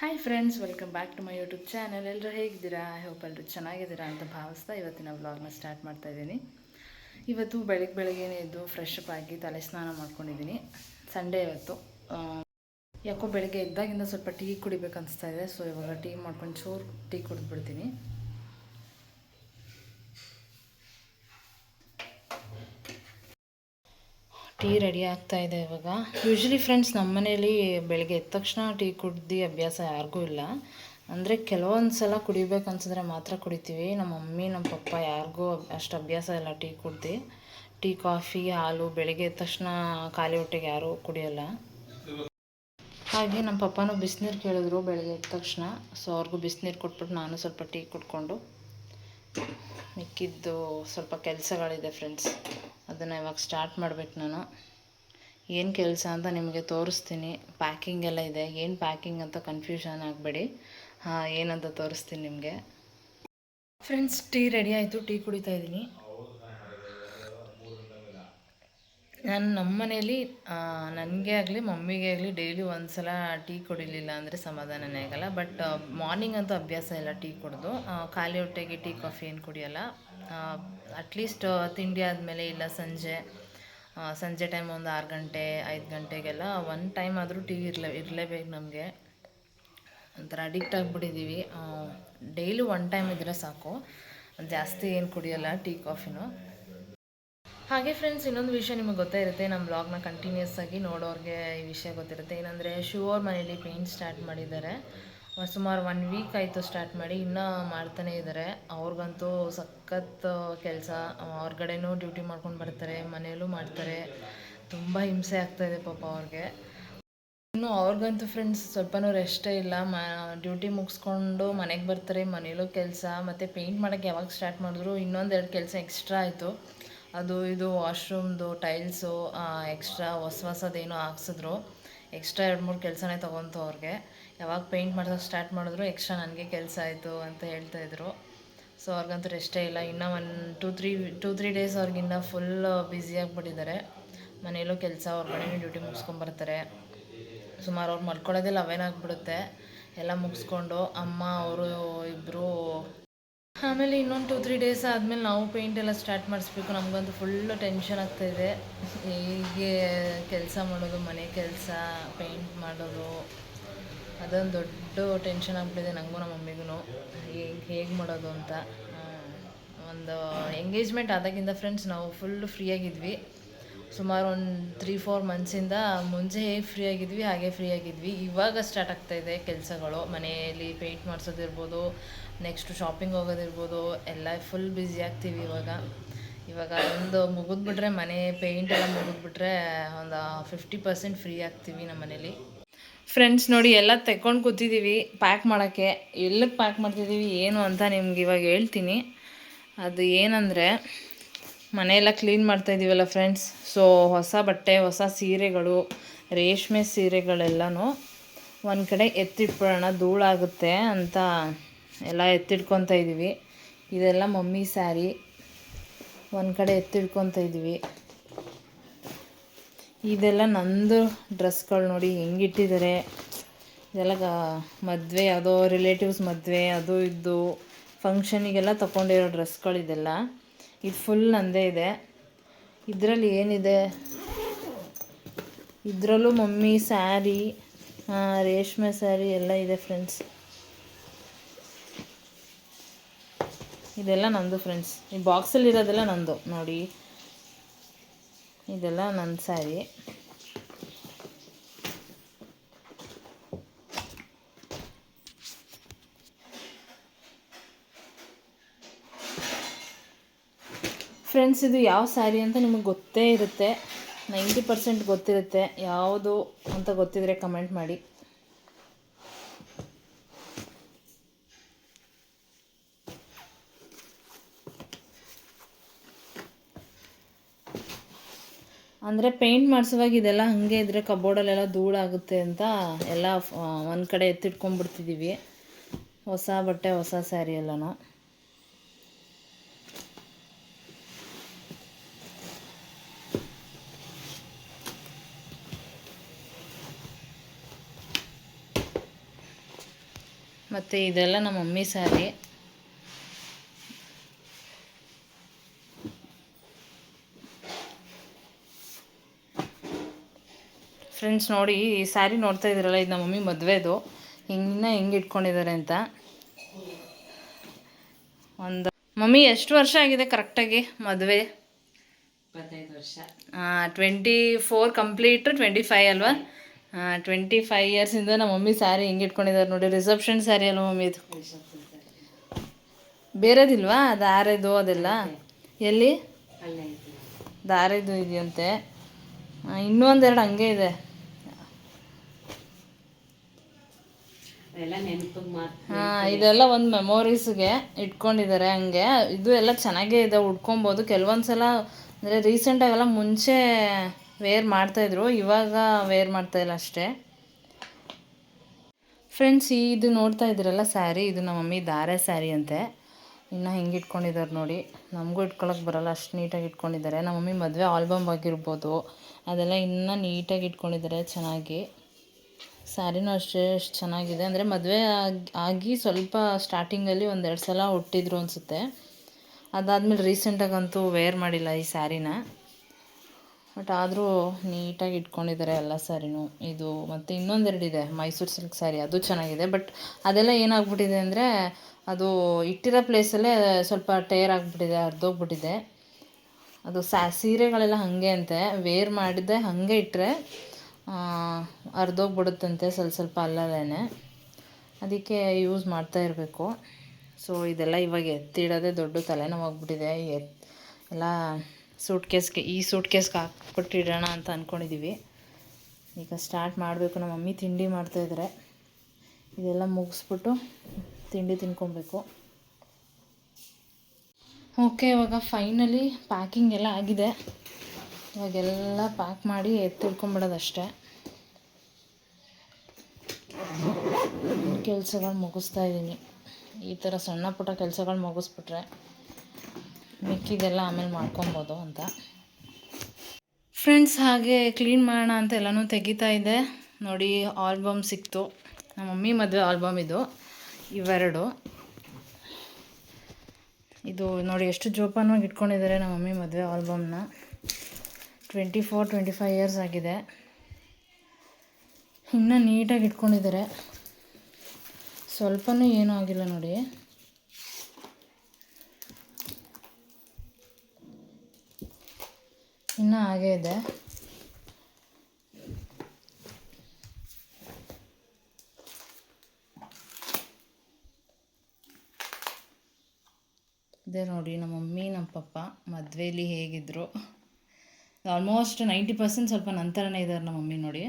Hi friends welcome back to my YouTube channel ಎಲ್ಲರೂ ಹೇಗಿದ್ದೀರಾ? I hope ಎಲ್ಲರೂ ಚೆನ್ನಾಗಿದ್ದೀರಾ ಅಂತ ಭಾವಿಸ್ತಾ ಇವತ್ತಿನ ವ್ಲಾಗ್ನ ಸ್ಟಾರ್ಟ್ ಮಾಡ್ತಾ ಇದ್ದೀನಿ. ಇವತ್ತು ಬೆಳಗ್ಗೆ ಬೆಳಗ್ಗೆನೇ ಎದ್ದು ಫ್ರೆಶ್ ಅಪ್ ಆಗಿ ತಲೆ ಸ್ನಾನ ಮಾಡ್ಕೊಂಡಿದ್ದೀನಿ. ಸಂಡೇ ಇವತ್ತು. ಯಾಕೋ ಬೆಳಗ್ಗೆ ಎದ್ದಾಗಿಂದ ಸ್ವಲ್ಪ ಟೀ ಕುಡಿಬೇಕು ಅನಿಸ್ತಾ ಇದೆ. ಸೊ ಇವಾಗ ಟೀ ಮಾಡ್ಕೊಂಡು ಚೂರು ಟೀ ಕುಡಿದ್ಬಿಡ್ತೀನಿ. ಟೀ ರೆಡಿ ಆಗ್ತಾ ಇದೆ ಇವಾಗ. ಯೂಶ್ವಲಿ ಫ್ರೆಂಡ್ಸ್ ನಮ್ಮ ಮನೇಲಿ ಬೆಳಗ್ಗೆ ಎದ್ದ ತಕ್ಷಣ ಟೀ ಕುಡ್ದು ಅಭ್ಯಾಸ ಯಾರಿಗೂ ಇಲ್ಲ. ಅಂದರೆ ಕೆಲವೊಂದು ಸಲ ಕುಡಿಬೇಕು ಅನ್ಸಿದ್ರೆ ಮಾತ್ರ ಕುಡಿತೀವಿ. ನಮ್ಮ ಮಮ್ಮಿ, ನಮ್ಮ ಪಪ್ಪ ಯಾರಿಗೂ ಅಷ್ಟು ಅಭ್ಯಾಸ ಇಲ್ಲ ಟೀ ಕುಡ್ದು. ಟೀ, ಕಾಫಿ, ಹಾಲು ಬೆಳಗ್ಗೆ ಎದ್ದ ತಕ್ಷಣ ಖಾಲಿ ಹೊಟ್ಟೆಗೆ ಯಾರೂ ಕುಡಿಯೋಲ್ಲ. ಹಾಗೆ ನಮ್ಮ ಪಪ್ಪನೂ ಬಿಸಿನೀರು ಕೇಳಿದ್ರು ಬೆಳಗ್ಗೆ ಎದ್ದ ತಕ್ಷಣ. ಸೊ ಅವ್ರಿಗೂ ಬಿಸಿನೀರು ಕೊಟ್ಬಿಟ್ಟು ನಾನು ಸ್ವಲ್ಪ ಟೀ ಕುಡ್ಕೊಂಡು ಮಿಕ್ಕಿದ್ದು ಸ್ವಲ್ಪ ಕೆಲಸಗಳಿದೆ ಫ್ರೆಂಡ್ಸ್ ಅದನ್ನು ಇವಾಗ ಸ್ಟಾರ್ಟ್ ಮಾಡಬೇಕು ನಾನು. ಏನು ಕೆಲಸ ಅಂತ ನಿಮಗೆ ತೋರಿಸ್ತೀನಿ. ಪ್ಯಾಕಿಂಗ್ ಎಲ್ಲ ಇದೆ. ಏನು ಪ್ಯಾಕಿಂಗ್ ಅಂತ ಕನ್ಫ್ಯೂಷನ್ ಆಗಬೇಡಿ. ಹಾಂ, ಏನಂತ ತೋರಿಸ್ತೀನಿ ನಿಮಗೆ. ಫ್ರೆಂಡ್ಸ್ ಟೀ ರೆಡಿ ಆಯಿತು. ಟೀ ಕುಡಿತಾ ಇದ್ದೀನಿ. ನಾನು ನಮ್ಮ ಮನೇಲಿ ನನಗೆ ಆಗಲಿ, ಮಮ್ಮಿಗೆ ಆಗಲಿ, ಡೈಲಿ ಒಂದು ಸಲ ಟೀ ಕುಡಿಲಿಲ್ಲ ಅಂದರೆ ಸಮಾಧಾನನೇ ಆಗಲ್ಲ. ಬಟ್ ಮಾರ್ನಿಂಗ್ ಅಂತೂ ಅಭ್ಯಾಸ ಇಲ್ಲ ಟೀ ಕುಡಿದು. ಖಾಲಿ ಹೊಟ್ಟೆಗೆ ಟೀ, ಕಾಫಿ ಏನು ಕುಡಿಯೋಲ್ಲ. ಅಟ್ಲೀಸ್ಟ್ ತಿಂಡಿ ಆದಮೇಲೆ ಇಲ್ಲ ಸಂಜೆ. ಸಂಜೆ ಟೈಮ್ ಒಂದು ಆರು ಗಂಟೆ, ಐದು ಗಂಟೆಗೆಲ್ಲ ಒನ್ ಟೈಮ್ ಆದರೂ ಟೀ ಇರಲೇ, ಇರಲೇಬೇಕು ನಮಗೆ. ಒಂಥರ ಅಡಿಕ್ಟ್ ಆಗಿಬಿಟ್ಟಿದ್ದೀವಿ ಡೈಲಿ ಒನ್ ಟೈಮ್ ಇದ್ದರೆ ಸಾಕು. ಜಾಸ್ತಿ ಏನು ಕುಡಿಯೋಲ್ಲ ಟೀ, ಕಾಫಿನೂ. ಹಾಗೆ ಫ್ರೆಂಡ್ಸ್ ಇನ್ನೊಂದು ವಿಷಯ ನಿಮಗೆ ಗೊತ್ತೇ ಇರುತ್ತೆ ನಮ್ಮ ಬ್ಲಾಗ್ನ ಕಂಟಿನ್ಯೂಸ್ ಆಗಿ ನೋಡೋರಿಗೆ ಈ ವಿಷಯ ಗೊತ್ತಿರುತ್ತೆ. ಏನಂದರೆ ಶೂ ಅವ್ರ ಮನೇಲಿ ಪೇಂಟ್ ಸ್ಟಾರ್ಟ್ ಮಾಡಿದ್ದಾರೆ. ಸುಮಾರು ಒನ್ ವೀಕ್ ಆಯಿತು ಸ್ಟಾರ್ಟ್ ಮಾಡಿ, ಇನ್ನೂ ಮಾಡ್ತಾನೇ ಇದ್ದಾರೆ. ಅವ್ರಿಗಂತೂ ಸಖತ್ ಕೆಲಸ. ಹೊರ್ಗಡೆನೂ ಡ್ಯೂಟಿ ಮಾಡ್ಕೊಂಡು ಬರ್ತಾರೆ, ಮನೆಯಲ್ಲೂ ಮಾಡ್ತಾರೆ. ತುಂಬ ಹಿಂಸೆ ಆಗ್ತಾಯಿದೆ ಪಾಪ ಅವ್ರಿಗೆ. ಇನ್ನು ಅವ್ರಿಗಂತೂ ಫ್ರೆಂಡ್ಸ್ ಸ್ವಲ್ಪನೂ ರೆಸ್ಟೇ ಇಲ್ಲ. ಮ ಡ್ಯೂಟಿ ಮುಗಿಸ್ಕೊಂಡು ಮನೆಗೆ ಬರ್ತಾರೆ ಮನೇಲೂ ಕೆಲಸ. ಮತ್ತು ಪೇಂಟ್ ಮಾಡೋಕ್ಕೆ ಯಾವಾಗ ಸ್ಟಾರ್ಟ್ ಮಾಡಿದ್ರು ಇನ್ನೊಂದೆರಡು ಕೆಲಸ ಎಕ್ಸ್ಟ್ರಾ ಆಯಿತು. ಅದು ಇದು ವಾಶ್ರೂಮ್ದು ಟೈಲ್ಸು ಎಕ್ಸ್ಟ್ರಾ ಹೊಸ ಹೊಸದೇನೋ ಹಾಕ್ಸಿದ್ರು. ಎಕ್ಸ್ಟ್ರಾ ಎರಡು ಮೂರು ಕೆಲಸನೇ ತೊಗೊಂತು ಅವ್ರಿಗೆ. ಯಾವಾಗ ಪೇಂಟ್ ಮಾಡ್ಸೋಕೆ ಸ್ಟಾರ್ಟ್ ಮಾಡಿದ್ರು ಎಕ್ಸ್ಟ್ರಾ ನನಗೆ ಕೆಲಸ ಆಯಿತು ಅಂತ ಹೇಳ್ತಾಯಿದ್ರು ಸೊ ಅವ್ರಿಗಂತೂ ರೆಸ್ಟೇ ಇಲ್ಲ. ಇನ್ನೂ one two three two three days ಅವ್ರಿಗಿನ್ನ full busy ಆಗಿಬಿಟ್ಟಿದ್ದಾರೆ ಮನೆಯಲ್ಲೂ ಕೆಲಸ ಹೊರ್ಗಡೆನೂ ಡ್ಯೂಟಿ ಮುಗಿಸ್ಕೊಂಬರ್ತಾರೆ. ಸುಮಾರು ಅವ್ರು ಮಲ್ಕೊಳ್ಳೋದೇ ಲೆವೆನ್ ಆಗಿಬಿಡುತ್ತೆ ಎಲ್ಲ ಮುಗಿಸ್ಕೊಂಡು ಅಮ್ಮ, ಅವರು ಇಬ್ಬರು ಆಮೇಲೆ ಇನ್ನೊಂದು ಟೂ ತ್ರೀ ಡೇಸ್ ಆದಮೇಲೆ ನಾವು ಪೇಂಟ್ ಎಲ್ಲ ಸ್ಟಾರ್ಟ್ ಮಾಡಿಸ್ಬೇಕು. ನಮಗಂತೂ ಫುಲ್ಲು ಟೆನ್ಷನ್ ಆಗ್ತಾಯಿದೆ ಹೀಗೆ ಕೆಲಸ ಮಾಡೋದು, ಮನೆ ಕೆಲಸ ಪೇಂಟ್ ಮಾಡೋದು, ಅದೊಂದು ದೊಡ್ಡ ಟೆನ್ಷನ್ ಆಗ್ಬಿಟ್ಟಿದೆ ನನಗೂ ನಮ್ಮ ಮಮ್ಮಿಗೂ ಹೇಗೆ ಹೇಗೆ ಮಾಡೋದು ಅಂತ. ಒಂದು ಎಂಗೇಜ್ಮೆಂಟ್ ಆದಾಗಿಂದ ಫ್ರೆಂಡ್ಸ್ ನಾವು ಫುಲ್ ಫ್ರೀಯಾಗಿದ್ವಿ ಸುಮಾರು ಒಂದು ತ್ರೀ ಫೋರ್ ಮಂತ್ಸಿಂದ ಮುಂಚೆ ಹೇಗೆ ಫ್ರೀ ಆಗಿದ್ವಿ, ಹಾಗೆ ಫ್ರೀ ಆಗಿದ್ವಿ. ಇವಾಗ ಸ್ಟಾರ್ಟ್ ಆಗ್ತಾ ಇದೆ ಕೆಲಸಗಳು. ಮನೆಯಲ್ಲಿ ಪೇಂಟ್ ಮಾಡಿಸೋದಿರ್ಬೋದು ನೆಕ್ಸ್ಟ್ ಶಾಪಿಂಗ್ ಹೋಗೋದಿರ್ಬೋದು, ಎಲ್ಲ ಫುಲ್ ಬ್ಯುಸಿ ಆಗ್ತೀವಿ ಇವಾಗ. ಇವಾಗ ಒಂದು ಮುಗಿದ್ಬಿಟ್ರೆ ಮನೆ ಪೇಂಟ್ ಎಲ್ಲ ಮುಗಿದ್ಬಿಟ್ರೆ ಒಂದು ಫಿಫ್ಟಿ ಪರ್ಸೆಂಟ್ ಫ್ರೀ ಆಗ್ತೀವಿ ನಮ್ಮ ಮನೇಲಿ. ಫ್ರೆಂಡ್ಸ್ ನೋಡಿ ಎಲ್ಲ ತೆಕ್ಕೊಂಡು ಕೂತಿದ್ದೀವಿ ಪ್ಯಾಕ್ ಮಾಡೋಕ್ಕೆ. ಎಲ್ಲಕ್ಕೆ ಪ್ಯಾಕ್ ಮಾಡ್ತಿದ್ದೀವಿ ಏನು ಅಂತ ನಿಮ್ಗೆ ಇವಾಗ ಹೇಳ್ತೀನಿ. ಅದು ಏನಂದರೆ ಮನೆಯೆಲ್ಲ ಕ್ಲೀನ್ ಮಾಡ್ತಾ ಇದ್ದೀವಲ್ಲ ಫ್ರೆಂಡ್ಸ್ ಸೊ ಹೊಸ ಬಟ್ಟೆ, ಹೊಸ ಸೀರೆಗಳು, ರೇಷ್ಮೆ ಸೀರೆಗಳೆಲ್ಲನೂ ಒಂದು ಕಡೆ ಎತ್ತಿಟ್ಬಿಡೋಣ, ಧೂಳಾಗುತ್ತೆ ಅಂತ ಎಲ್ಲ ಎತ್ತಿಟ್ಕೊತ ಇದ್ದೀವಿ. ಇದೆಲ್ಲ ಮಮ್ಮಿ ಸ್ಯಾರಿ. ಒಂದು ಕಡೆ ಎತ್ತಿಟ್ಕೊತ ಇದ್ದೀವಿ. ಇದೆಲ್ಲ ನಂದು ಡ್ರೆಸ್ಗಳು ನೋಡಿ ಹೆಂಗಿಟ್ಟಿದ್ದಾರೆ ಇದೆಲ್ಲ ಮದುವೆ, ಯಾವುದೋ ರಿಲೇಟಿವ್ಸ್ ಮದುವೆ, ಅದು ಇದ್ದು ಫಂಕ್ಷನಿಗೆಲ್ಲ ತೊಗೊಂಡಿರೋ ಡ್ರೆಸ್ಗಳು ಇದೆಲ್ಲ. ಇದು ಫುಲ್ ನಂದೇ ಇದೆ. ಇದರಲ್ಲಿ ಏನಿದೆ? ಇದರಲ್ಲೂ ಮಮ್ಮಿ ಸ್ಯಾರಿ ರೇಷ್ಮೆ ಸ್ಯಾರಿ ಎಲ್ಲ ಇದೆ ಫ್ರೆಂಡ್ಸ್ ಇದೆಲ್ಲ ನಂದು ಫ್ರೆಂಡ್ಸ್ ಈ ಬಾಕ್ಸಲ್ಲಿರೋದೆಲ್ಲ ನಂದು. ನೋಡಿ. ಇದೆಲ್ಲ ನನ್ನ ಸ್ಯಾರಿ ಫ್ರೆಂಡ್ಸ್ ಇದು ಯಾವ ಸ್ಯಾರಿ ಅಂತ ನಿಮಗೆ ಗೊತ್ತೇ ಇರುತ್ತೆ. ನೈಂಟಿ ಪರ್ಸೆಂಟ್ ಗೊತ್ತಿರುತ್ತೆ. ಯಾವುದು ಅಂತ ಗೊತ್ತಿದ್ರೆ ಕಮೆಂಟ್ ಮಾಡಿ. ಅಂದರೆ ಪೇಂಟ್ ಮಾಡಿಸುವಾಗ ಇದೆಲ್ಲ ಹಾಗೆ ಇದ್ದರೆ ಕಬೋರ್ಡಲ್ಲೆಲ್ಲ ಧೂಳಾಗುತ್ತೆ ಅಂತ ಎಲ್ಲ ಒಂದು ಕಡೆ ಎತ್ತಿಟ್ಕೊಂಡ್ಬಿಡ್ತಿದ್ದೀವಿ ಹೊಸ ಬಟ್ಟೆ, ಹೊಸ ಸ್ಯಾರಿ ಎಲ್ಲನೂ. ಮತ್ತು ಇದೆಲ್ಲ ನಮ್ಮ ಮಮ್ಮಿ ಸ್ಯಾರಿ. ಫ್ರೆಂಡ್ಸ್ ನೋಡಿ ಈ ಸ್ಯಾರಿ ನೋಡ್ತಾ ಇದ್ದೀರಲ್ಲ ಇದು ನಮ್ಮ ಮಮ್ಮಿ ಮದುವೆದು. ಹಿಂಗಿನ್ನ ಹೆಂಗೆ ಇಟ್ಕೊಂಡಿದ್ದಾರೆ ಅಂತ. ಒಂದು ಮಮ್ಮಿ ಎಷ್ಟು ವರ್ಷ ಆಗಿದೆ ಕರೆಕ್ಟಾಗಿ ಮದುವೆ? ವರ್ಷ. Twenty four complete twenty five ಅಲ್ವಾ ಟ್ವೆಂಟಿ ಫೈವ್ ಇಯರ್ಸಿಂದ ನಮ್ಮ ಮಮ್ಮಿ ಸ್ಯಾರಿ ಹಿಂಗೆ ಇಟ್ಕೊಂಡಿದ್ದಾರೆ ನೋಡಿ ರಿಸೆಪ್ಷನ್ ಸ್ಯಾರಿ ಅಲ್ವಾ ಮಮ್ಮಿ ಇದು? ಬೇರೆದಿಲ್ವಾ? ಆರೇದು ಅದೆಲ್ಲ? ಎಲ್ಲಿ? ದಾರೆದು ಇದೆಯಂತೆ. ಇನ್ನೂ ಒಂದೆರಡು ಹಂಗೆ ಇದೆ. ಹಾಂ, ಇದೆಲ್ಲ ಒಂದು ಮೆಮೊರೀಸ್ಗೆ ಇಟ್ಕೊಂಡಿದ್ದಾರೆ ಹಂಗೆ. ಇದು ಎಲ್ಲ ಚೆನ್ನಾಗೇ ಇದೆ ಉಟ್ಕೊಬೋದು ಕೆಲವೊಂದು ಸಲ ಅಂದರೆ ರೀಸೆಂಟಾಗೆಲ್ಲ ಮುಂಚೆ ವೇರ್ ಮಾಡ್ತಾಯಿದ್ರು ಇವಾಗ ವೇರ್ ಮಾಡ್ತಾಯಿಲ್ಲ ಅಷ್ಟೇ. ಫ್ರೆಂಡ್ಸ್ ಇದು ನೋಡ್ತಾ ಇದ್ದೀರಲ್ಲ ಸ್ಯಾರಿ ಇದು ನಮ್ಮ ಮಮ್ಮಿ ದಾರೆ ಸ್ಯಾರಿ ಅಂತೆ. ಇನ್ನು ಹೆಂಗೆ ಇಟ್ಕೊಂಡಿದ್ದಾರೆ ನೋಡಿ. ನಮಗೂ ಇಟ್ಕೊಳಕ್ಕೆ ಬರಲ್ಲ, ಅಷ್ಟು ನೀಟಾಗಿ ಇಟ್ಕೊಂಡಿದ್ದಾರೆ ನಮ್ಮ ಮಮ್ಮಿ ಮದುವೆ ಆಲ್ಬಮ್ ಆಗಿರ್ಬೋದು. ಅದೆಲ್ಲ ಇನ್ನೂ ನೀಟಾಗಿ ಇಟ್ಕೊಂಡಿದ್ದಾರೆ ಚೆನ್ನಾಗಿ. ಸ್ಯಾರಿನೂ ಅಷ್ಟೇ ಎಷ್ಟು ಚೆನ್ನಾಗಿದೆ. ಅಂದರೆ ಮದುವೆ ಆಗಿ ಆಗಿ ಸ್ವಲ್ಪ ಸ್ಟಾರ್ಟಿಂಗಲ್ಲಿ ಒಂದೆರಡು ಸಲ ಹುಟ್ಟಿದ್ರು ಅನಿಸುತ್ತೆ. ಅದಾದಮೇಲೆ ರೀಸೆಂಟಾಗಂತೂ ವೇರ್ ಮಾಡಿಲ್ಲ ಈ ಸ್ಯಾರಿನ. ಬಟ್ ಆದರೂ ನೀಟಾಗಿ ಇಟ್ಕೊಂಡಿದ್ದಾರೆ ಎಲ್ಲ ಸ್ಯಾರಿನೂ. ಇದು ಮತ್ತು ಇನ್ನೊಂದೆರಡಿದೆ ಮೈಸೂರು ಸಿಲ್ಕ್ ಸ್ಯಾರಿ. ಅದು ಚೆನ್ನಾಗಿದೆ. ಬಟ್ ಅದೆಲ್ಲ ಏನಾಗ್ಬಿಟ್ಟಿದೆ ಅಂದರೆ ಅದು ಇಟ್ಟಿರೋ ಪ್ಲೇಸಲ್ಲೇ ಸ್ವಲ್ಪ ಟೇರ್ ಆಗಿಬಿಟ್ಟಿದೆ, ಹರಿದೋಗ್ಬಿಟ್ಟಿದೆ. ಅದು ಸ್ಯಾ ಸೀರೆಗಳೆಲ್ಲ ಹಾಗೆ ಅಂತೆ. ವೇರ್ ಮಾಡಿದ್ದೆ ಹಾಗೆ ಇಟ್ಟರೆ ಹರಿದೋಗ್ಬಿಡುತ್ತಂತೆ ಸ್ವಲ್ಪ ಸ್ವಲ್ಪ ಅಲ್ಲದೇ ಅದಕ್ಕೆ ಯೂಸ್ ಮಾಡ್ತಾ ಇರಬೇಕು. ಸೊ ಇದೆಲ್ಲ ಇವಾಗ ಎತ್ತಿಡೋದೇ ದೊಡ್ಡ ತಲೆನೋವಾಗ್ಬಿಟ್ಟಿದೆ. ಎತ್, ಎಲ್ಲ ಸೂಟ್ ಕೇಸ್ಗೆ ಈ ಸೂಟ್ ಕೇಸ್ಗೆ ಹಾಕ್ಬಿಟ್ಟಿಡೋಣ ಅಂತ ಅಂದ್ಕೊಂಡಿದ್ದೀವಿ ಈಗ ಸ್ಟಾರ್ಟ್ ಮಾಡಬೇಕು. ನಮ್ಮ ಮಮ್ಮಿ ತಿಂಡಿ ಮಾಡ್ತಾಯಿದ್ರೆ ಇದೆಲ್ಲ ಮುಗಿಸ್ಬಿಟ್ಟು ತಿಂಡಿ ತಿನ್ಕೊಬೇಕು. ಓಕೆ, ಇವಾಗ ಫೈನಲಿ ಪ್ಯಾಕಿಂಗ್ ಎಲ್ಲ ಆಗಿದೆ. ಇವಾಗೆಲ್ಲ ಪ್ಯಾಕ್ ಮಾಡಿ ಎತ್ತಿಡ್ಕೊಂಬಿಡೋದಷ್ಟೇ ಕೆಲಸಗಳು ಮುಗಿಸ್ತಾ ಇದ್ದೀನಿ. ಈ ಥರ ಸಣ್ಣ ಪುಟ್ಟ ಕೆಲಸಗಳು ಮುಗಿಸ್ಬಿಟ್ರೆ ಮಿಕ್ಕಿದೆಲ್ಲ ಆಮೇಲೆ ಮಾಡ್ಕೊಬೋದು ಅಂತ. ಫ್ರೆಂಡ್ಸ್, ಹಾಗೆ ಕ್ಲೀನ್ ಮಾಡೋಣ ಅಂತ ಎಲ್ಲನೂ ತೆಗಿತಾ ಇದ್ದೆ ನೋಡಿ, ಆಲ್ಬಮ್ ಸಿಕ್ತು. ನಮ್ಮ ಮಮ್ಮಿ ಮದುವೆ ಆಲ್ಬಮ್ ಇದು. ಇವೆರಡು. ಇದು ನೋಡಿ, ಎಷ್ಟು ಜೋಪಾನವಾಗಿ ಇಟ್ಕೊಂಡಿದ್ದಾರೆ ನಮ್ಮ ಮಮ್ಮಿ ಮದುವೆ ಆಲ್ಬಮ್ನ. Twenty four, twenty five years ಆಗಿದೆ. ಇನ್ನೂ ನೀಟಾಗಿ ಇಟ್ಕೊಂಡಿದ್ದಾರೆ. ಸ್ವಲ್ಪನೂ ಏನೂ ಆಗಿಲ್ಲ ನೋಡಿ. ಇನ್ನೂ ಹಾಗೇ ಇದೆ. ಇದೇ ನೋಡಿ, ನಮ್ಮ ಮಮ್ಮಿ, ನಮ್ಮ ಪಪ್ಪ ಮದುವೆಯಲ್ಲಿ ಹೇಗಿದ್ದರು ಆಲ್ಮೋಸ್ಟ್ ನೈಂಟಿ ಪರ್ಸೆಂಟ್ ಸ್ವಲ್ಪ ನಂತರನೇ ಇದ್ದಾರೆ ನಮ್ಮ ಮಮ್ಮಿ ನೋಡಿ.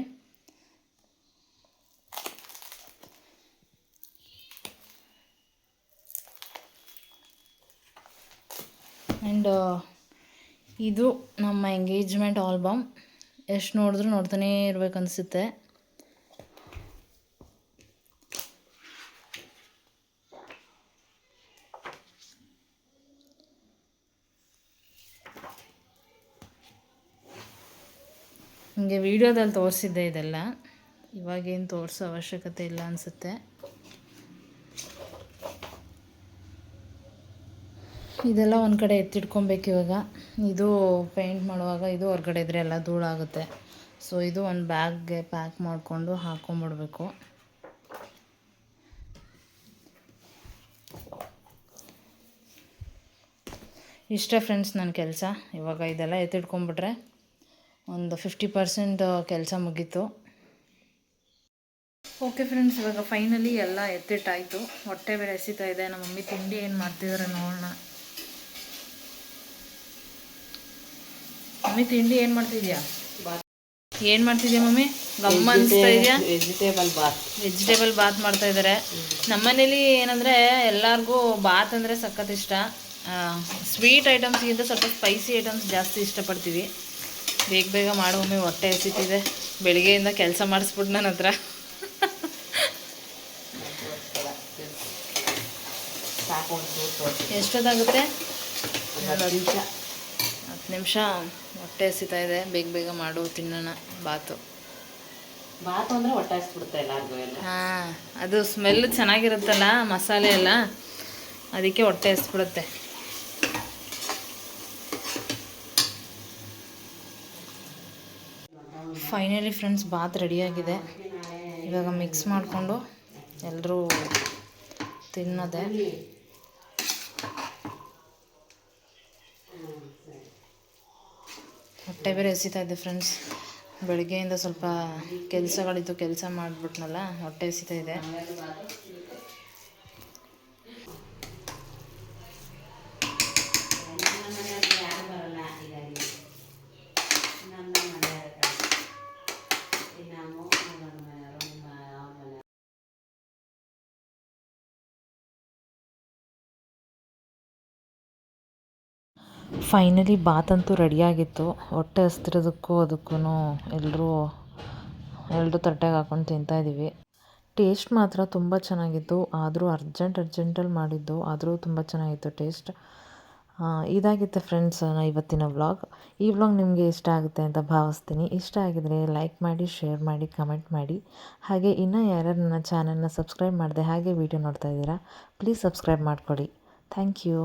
ಆ್ಯಂಡ್ ಇದು ನಮ್ಮ ಎಂಗೇಜ್ಮೆಂಟ್ ಆಲ್ಬಮ್ ಎಷ್ಟು ನೋಡಿದ್ರು ನೋಡ್ತಾನೇ ಇರ್ಬೇಕು ಅನಿಸುತ್ತೆ. ನಿಮಗೆ ವೀಡಿಯೋದಲ್ಲಿ ತೋರಿಸಿದ್ದೆ ಇದೆಲ್ಲ. ಇವಾಗೇನು ತೋರಿಸೋ ಅವಶ್ಯಕತೆ ಇಲ್ಲ ಅನಿಸುತ್ತೆ. ಇದೆಲ್ಲ ಒಂದು ಕಡೆ ಎತ್ತಿಟ್ಕೊಬೇಕು ಇವಾಗ. ಇದು ಪೇಂಟ್ ಮಾಡುವಾಗ ಇದು ಹೊರಗಡೆ ಇದ್ರೆ ಎಲ್ಲ ಧೂಳಾಗುತ್ತೆ. ಸೊ ಇದು ಒಂದು ಬ್ಯಾಗ್ಗೆ ಪ್ಯಾಕ್ ಮಾಡಿಕೊಂಡು ಹಾಕೊಂಬಿಡ್ಬೇಕು. ಇಷ್ಟೇ ಫ್ರೆಂಡ್ಸ್ ನನ್ನ ಕೆಲಸ. ಇವಾಗ ಇದೆಲ್ಲ ಎತ್ತಿಟ್ಕೊಂಬಿಟ್ರೆ ಒಂದು ಫಿಫ್ಟಿ ಪರ್ಸೆಂಟ್ ಕೆಲಸ ಮುಗೀತು. ಓಕೆ ಫ್ರೆಂಡ್ಸ್ ಇವಾಗ ಫೈನಲಿ ಎಲ್ಲ ಎತ್ತಿಟ್ಟಾಯಿತು. ಹೊಟ್ಟೆ ಬೇರೆ ಇದೆ. ನಮ್ಮ ಮಮ್ಮಿ ತಿಂಡಿ ಏನು ಮಾಡ್ತಿದ್ದಾರೆ ನೋಡೋಣ. ಮಮ್ಮಿ ತಿಂಡಿ ಏನು ಮಾಡ್ತಿದ್ಯಾ? ಏನು ಮಾಡ್ತಿದ್ಯಾ ಮಮ್ಮಿ? ಗಮ್ಮ ಅನಿಸ್ತಾ ಇದೆಯಾ? ವೆಜಿಟೇಬಲ್ ಬಾತ್ ವೆಜಿಟೇಬಲ್ ಬಾತ್ ಮಾಡ್ತಾ ಇದ್ದಾರೆ ನಮ್ಮನೇಲಿ ಏನಂದ್ರೆ ಎಲ್ಲಾರ್ಗೂ ಬಾತ್ ಅಂದ್ರೆ ಸಖತ್ ಇಷ್ಟ. ಸ್ವೀಟ್ ಐಟಮ್ಸ್ಗಿಂತ ಸ್ವಲ್ಪ ಸ್ಪೈಸಿ ಐಟಮ್ಸ್ ಜಾಸ್ತಿ ಇಷ್ಟಪಡ್ತೀವಿ. ಬೇಗ ಬೇಗ ಮಾಡೋ ಮಮ್ಮಿ ಹೊಟ್ಟೆ ಹಸಿತಿದೆ. ಬೆಳಿಗ್ಗೆಯಿಂದ ಕೆಲಸ ಮಾಡಿಸ್ಬಿಟ್ಟು ನನ್ನ ಹತ್ರ. ಎಷ್ಟೊತ್ತಾಗುತ್ತೆ? ಹತ್ತು ನಿಮಿಷ. ಹೊಟ್ಟೆ ಹಸಿತಾ ಇದೆ ಬೇಗ ಬೇಗ ಮಾಡು ತಿನ್ನೋಣ ಬಾತು. ಬಾತು ಅಂದರೆ ಹೊಟ್ಟೆ ಹಸ್ಬಿಡುತ್ತೆ ಎಲ್ಲರಿಗೂ ಎಲ್ಲ. ಹಾಂ ಅದು ಸ್ಮೆಲ್ ಚೆನ್ನಾಗಿರುತ್ತಲ್ಲ ಮಸಾಲೆ ಎಲ್ಲ ಅದಕ್ಕೆ ಹೊಟ್ಟೆ ಹಸ್ಬಿಡುತ್ತೆ. ಫೈನಲಿ ಫ್ರೆಂಡ್ಸ್ ಬಾತ್ ರೆಡಿಯಾಗಿದೆ ಇವಾಗ ಮಿಕ್ಸ್ ಮಾಡಿಕೊಂಡು ಎಲ್ಲರೂ ತಿನ್ನೋದೆ. ಹೊಟ್ಟೆ ಬೇರೆ ಎಸಿತಾ ಇದೆ ಫ್ರೆಂಡ್ಸ್ ಬೆಳಗ್ಗೆಯಿಂದ ಸ್ವಲ್ಪ ಕೆಲಸಗಳಿತ್ತು ಕೆಲಸ ಮಾಡಿಬಿಟ್ನಲ್ಲ ಹೊಟ್ಟೆ ಎಸಿತಾ ಇದೆ ನಮ್ಮ ಮನೆಯವ್ರಿಗೆ ಯಾರು ಬರಲ್ಲ ಹೀಗಾಗಿ ನಮ್ಮ ಮನೆಯವ್ರ ನಾವು ನಮ್ಮ ಮನೆಯವರು ನಿಮ್ಮ ಅವ್ರ ಮನೆಯವರು ಫೈನಲಿ ಬಾತಂತೂ ರೆಡಿಯಾಗಿತ್ತು ಹೊಟ್ಟೆ ಹಸ್ತಿರೋದಕ್ಕೂ ಅದಕ್ಕೂ ಎಲ್ಲರೂ ಎಲ್ಲರೂ ತಟ್ಟೆಗೆ ಹಾಕೊಂಡು ತಿಂತಾಯಿದ್ದೀವಿ ಟೇಸ್ಟ್ ಮಾತ್ರ ತುಂಬ ಚೆನ್ನಾಗಿತ್ತು. ಆದರೂ ಅರ್ಜೆಂಟ್ ಅರ್ಜೆಂಟಲ್ಲಿ ಮಾಡಿದ್ದು. ಆದರೂ ತುಂಬ ಚೆನ್ನಾಗಿತ್ತು ಟೇಸ್ಟ್ ಇದಾಗಿತ್ತು ಫ್ರೆಂಡ್ಸ್ ಇವತ್ತಿನ ವ್ಲಾಗ್ ಈ ವ್ಲಾಗ್ ನಿಮಗೆ ಇಷ್ಟ ಆಗುತ್ತೆ ಅಂತ ಭಾವಿಸ್ತೀನಿ. ಇಷ್ಟ ಆಗಿದರೆ ಲೈಕ್ ಮಾಡಿ ಶೇರ್ ಮಾಡಿ ಕಮೆಂಟ್ ಮಾಡಿ. ಹಾಗೆ ಇನ್ನೂ ಯಾರ್ಯಾರು ನನ್ನ ಚಾನಲ್ನ ಸಬ್ಸ್ಕ್ರೈಬ್ ಮಾಡಿದೆ ಹಾಗೆ ವಿಡಿಯೋ ನೋಡ್ತಾ ಇದ್ದೀರಾ ಪ್ಲೀಸ್ ಸಬ್ಸ್ಕ್ರೈಬ್ ಮಾಡಿಕೊಡಿ. Thank you